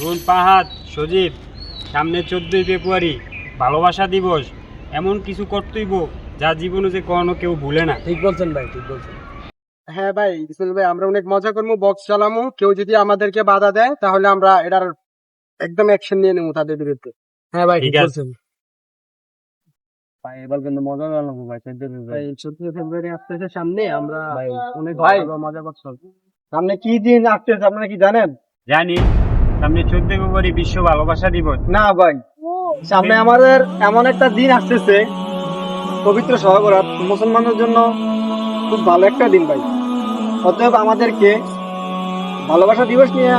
রুন পাহাদ সজীব সামনে চোদ্দই ফেব্রুয়ারি ভালোবাসা দিবস এমন কিছু কর্তব্য যা জীবনে যে কখনো কেউ ভুলে না। ঠিক বলছেন ভাই ঠিক বলছেন। হ্যাঁ ভাই বিসমিল ভাই আমরা অনেক মজা করব বক্স চালামো। কেউ যদি আমাদেরকে বাধা দেয় তাহলে আমরা এটার একদম অ্যাকশন নিয়ে নেব তাদের বিরুদ্ধে। হ্যাঁ ভাই ঠিক আছে। বলছেন। ভাই এবার কিন্তু মজা লাগল ভাই চোদ্দ ফেব্রুয়ারি। আসতেছে সামনে আমরা ভাই অনেক ভাই। মজা করছি। সামনে কি দিন আসতেছে আপনারা কি জানেন? জানি। সামনে চোদ্দ ফেব্রুয়ারি বিশ্ব ভালোবাসা দিবস। না ভাই সামনে আমাদের এমন একটা দিন আসতেছে পবিত্র সহবরাত মুসলমানদের জন্য খুব ভালো একটা দিন ভাই। অতএব আমাদেরকে ভালোবাসা দিবস নিয়ে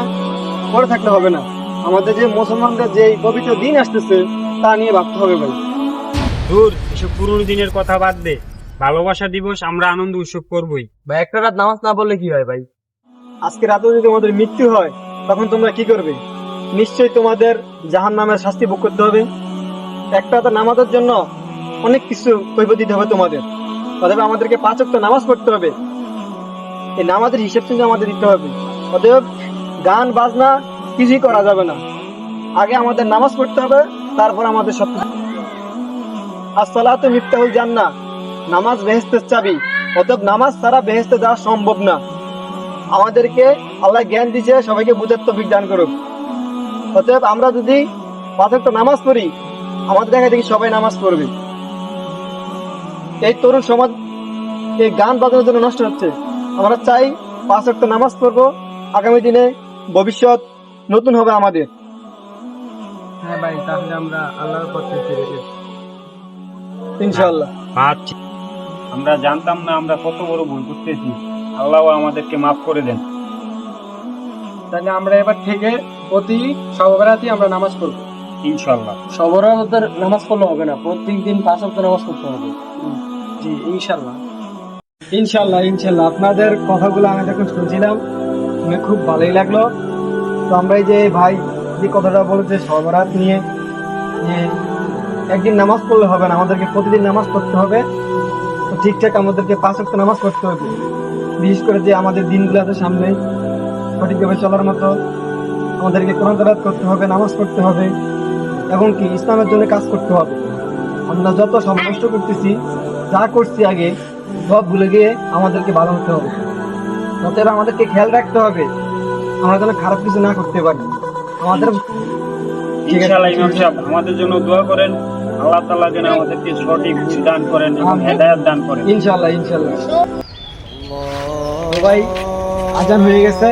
পড়ে থাকলে হবে না। আমাদের যে মুসলমানদের যে পবিত্র দিন আসতেছে তা নিয়ে ভাবতে হবে ভাই। দূর এসব পুরনো দিনের কথা বাদ দে। ভালোবাসা দিবস আমরা আনন্দ উৎসব করবই। ভাই একটা রাত নামাজ না পড়লে কি হয় ভাই? আজকে রাতে যদি আমাদের মৃত্যু হয় তখন তোমরা কি করবে? নিশ্চয়ই তোমাদের জাহান নামের শাস্তি ভোগ করতে হবে। একটা তো নামাজের জন্য অনেক কিছু কৈফত দিতে হবে তোমাদের। অতএব আমাদেরকে পাঁচ ওয়াক্ত নামাজ পড়তে হবে। এই নামাজের হিসেব কিন্তু আমাদের দিতে হবে। অতএব গান, বাজনা কিছুই করা যাবে না। আগে আমাদের নামাজ পড়তে হবে, তারপর আমাদের সব আসসালাতু মিফতাহুল জান্নাহ। নামাজ বেহেস্তের চাবি। অতএব নামাজ ছাড়া বেহেস্তে যাওয়া সম্ভব না। আমাদেরকে আল্লাহ জ্ঞান দিয়েছে সবাইকে বুঝার তো বিজ্ঞান করুক। অতএব আমরা যদি পাঁচ নামাজ পড়ি আমাদের দেখা দেখি সবাই নামাজ পড়বে। এই তরুণ সমাজ এই গান বাজানোর জন্য নষ্ট হচ্ছে। আমরা চাই পাঁচ ওয়াক্ত নামাজ পড়ব আগামী দিনে ভবিষ্যৎ নতুন হবে আমাদের। হ্যাঁ ভাই তাহলে আমরা আল্লাহর পথে ফিরে যাই। ইনশাআল্লাহ। পাচ্ছি আমরা জানতাম না আমরা কত বড় ভুল করতেছি। আল্লাহ আমাদেরকে মাফ করে দেন। তাহলে আমরা এবার থেকে প্রতি সবরাতই আমরা নামাজ পড়ব। ইনশাল্লাহ সবরাতের নামাজ পড়লে হবে না প্রত্যেক দিন পাঁচ ওয়াক্ত নামাজ পড়তে হবে। জি ইনশাল্লাহ ইনশাল্লাহ ইনশাল্লাহ আপনাদের কথাগুলো আমি যখন শুনছিলাম শুনে খুব ভালোই লাগল। তো আমরা এই যে ভাই যে কথাটা বলেছে সবরাত নিয়ে যে একদিন নামাজ পড়লে হবে না আমাদেরকে প্রতিদিন নামাজ পড়তে হবে। তো ঠিকঠাক আমাদেরকে পাঁচ ওয়াক্ত নামাজ পড়তে হবে। বিশেষ করে যে আমাদের দিনগুলো আছে সামনে সঠিকভাবে চলার মতো আমাদেরকে কোরআন করতে হবে নামাজ পড়তে হবে এবং কি ইসলামের জন্য কাজ করতে হবে। আমরা যত সব নষ্ট করতেছি যা করছি আগে সব ভুলে গিয়ে আমাদেরকে ভালো হতে হবে। অতএব আমাদেরকে খেয়াল রাখতে হবে আমরা যেন খারাপ কিছু না করতে পারি। আমাদের ইনশাআল্লাহ ইমাম সাহেব আমাদের জন্য দোয়া করেন আল্লাহ তাআলা যেন আমাদেরকে সঠিক দান করেন এবং। হেদায়েত দান করেন। ইনশাল্লাহ ইনশাল্লাহ তো ভাই আজান হয়ে গেছে।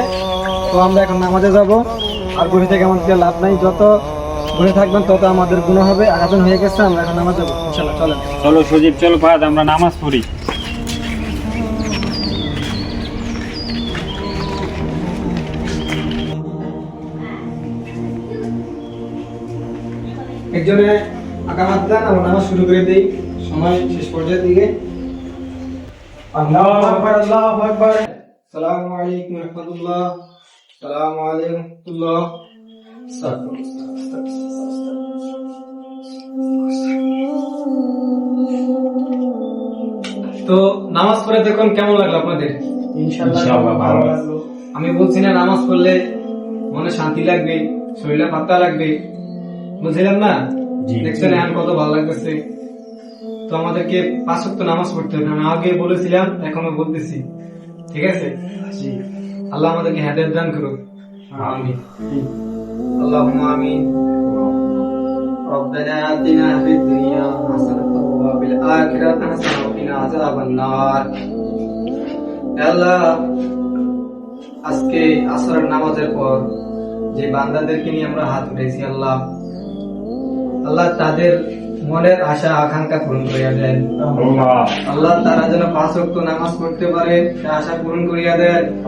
তো আমরা এখন নামাজে যাব। আর ঘুরে থেকে আমার আমাদের লাভ নাই যত ঘুরে থাকবেন তত আমাদের গুণ হবে। আর আজান হয়ে গেছে আমরা এখন নামাজ যাব। ইনশাল্লাহ চলেন। চলো সজীব চলো ফাহাদ আমরা নামাজ পড়ি। একজনে আগামাত দেন আমরা নামাজ শুরু করে দিই। সময় শেষ পর্যায়ের দিকে। আল্লাহু আকবার আল্লাহু আকবার। আসসালামু আলাইকুম রাহমাতুল্লাহ। আসসালামু আলাইকুম তো নামাজ পড়ে দেখুন কেমন লাগল আপনাদের? ইনশাআল্লাহ ভালো লাগল। আমি বলছি না নামাজ পড়লে মনে শান্তি লাগবে শরীরে পাত্তা লাগবে। বুঝলেন না? দেখছেন এখন কত ভালো লাগতেছে। তো আমাদেরকে পাঁচ ওয়াক্ত নামাজ পড়তে হবে আমি আগে বলেছিলাম এখনো বলতেছি ঠিক আছে আল্লাহ আমাদেরকে হেদায়েত দান করুক আমিন اللهم آمين ربنا آتنا في الدنيا حسنة وفي الآخرة حسنة وقنا عذاب النار আল্লাহ আজকে আসরের নামাজের পর যে বান্দাদেরকে নিয়ে আমরা হাত উঠেছি আল্লাহ আল্লাহ তাদের মনের আশা আকাঙ্ক্ষা পূরণ করিয়া দেন। আল্লাহ। তারা যেন পাঁচ ওয়াক্ত নামাজ পড়তে পারে আশা পূরণ করিয়া দেন।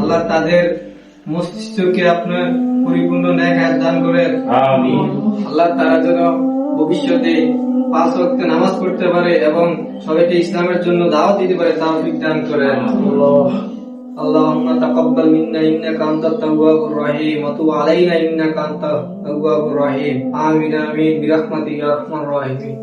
আল্লাহ। তাদের মস্তিষ্ককে আপনার পরিপূর্ণ ন্যায় দান করেন। আল্লাহ তারা যেন ভবিষ্যতে পাঁচ ওয়াক্ত নামাজ পড়তে পারে এবং সবাইকে ইসলামের জন্য দাওয়াত দিতে পারে তাও দান করেন। اللهم تقبل منا انك انت التواب الرحيم وتب علينا انك انت التواب الرحيم امين امين برحمتك يا ارحم الراحمين